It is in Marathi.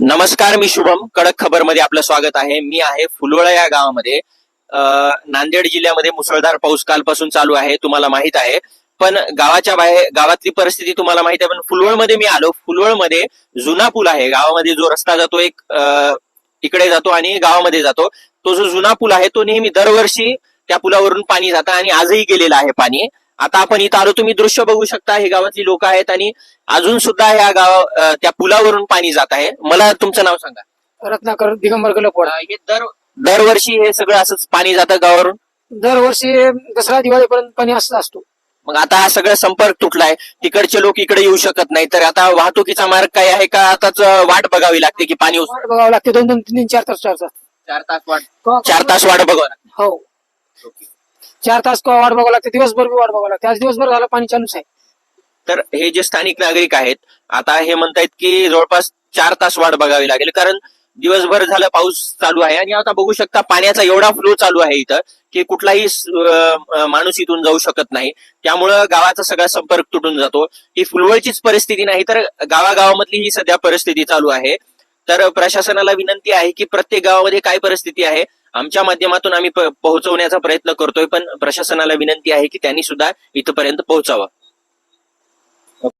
नमस्कार मी शुभम. कडक खबरमध्ये आपलं स्वागत आहे. मी आहे फुलवळा या गावामध्ये. नांदेड जिल्ह्यामध्ये मुसळधार पाऊस कालपासून चालू आहे तुम्हाला माहीत आहे. पण गावाच्या बाहेर गावातली परिस्थिती तुम्हाला माहीत आहे पण फुलवळमध्ये मी आलो. फुलवळमध्ये जुना पूल आहे. गावामध्ये जो रस्ता जातो एक इकडे जातो आणि गावामध्ये जातो. तो जो जुना पूल आहे तो नेहमी दरवर्षी त्या पुलावरून पाणी जातं आणि आजही गेलेलं आहे पाणी. आता आपण इथं आलो तुम्ही दृश्य बघू शकता हे गावातली लोक आहेत आणि अजून सुद्धा या गाव त्या पुलावरून पाणी जात आहे. मला तुमचं नाव सांगा. रत्नाकर दिगंबर गलपोड अं, हे दर दरवर्षी हे सगळं असंच पाणी जातं गावावरून? दरवर्षी दसरा दिवाळीपर्यंत पाणी असं असतो. मग आता हा सगळा संपर्क तुटलाय. तिकडचे लोक इकडे येऊ शकत नाही तर आता वाहतुकीचा मार्ग काय आहे का? आताच वाट बघावी लागते की पाणी वाट बघावं लागते. दोन दोन तीन तीन चार तास चार तास. चार तास वाट. चार तास वाट बघावं लागते. हो. चार तास किंवा वाट बघावं लागते दिवसभर बी वाट बघावं लागते. आज दिवसभर झालं पाणी चालूच आहे. तर हे जे स्थानिक नागरिक आहेत आता हे म्हणतायत की जवळपास चार तास वाट बघावी लागेल कारण दिवसभर झालं पाऊस चालू आहे. आणि आता बघू शकता पाण्याचा एवढा फ्लो चालू आहे इथं की कुठलाही माणूस इथून जाऊ शकत नाही. त्यामुळं गावाचा सगळा संपर्क तुटून जातो. ही फुलवळचीच परिस्थिती नाही तर गावागावामधली ही सध्या परिस्थिती चालू आहे. तर प्रशासनाला विनंती आहे की प्रत्येक गावामध्ये काय परिस्थिती आहे आमच्या माध्यमातून आम्ही पोहोचवण्याचा प्रयत्न करतोय पण प्रशासनाला विनंती आहे की त्यांनी सुद्धा इथपर्यंत पोहोचावं.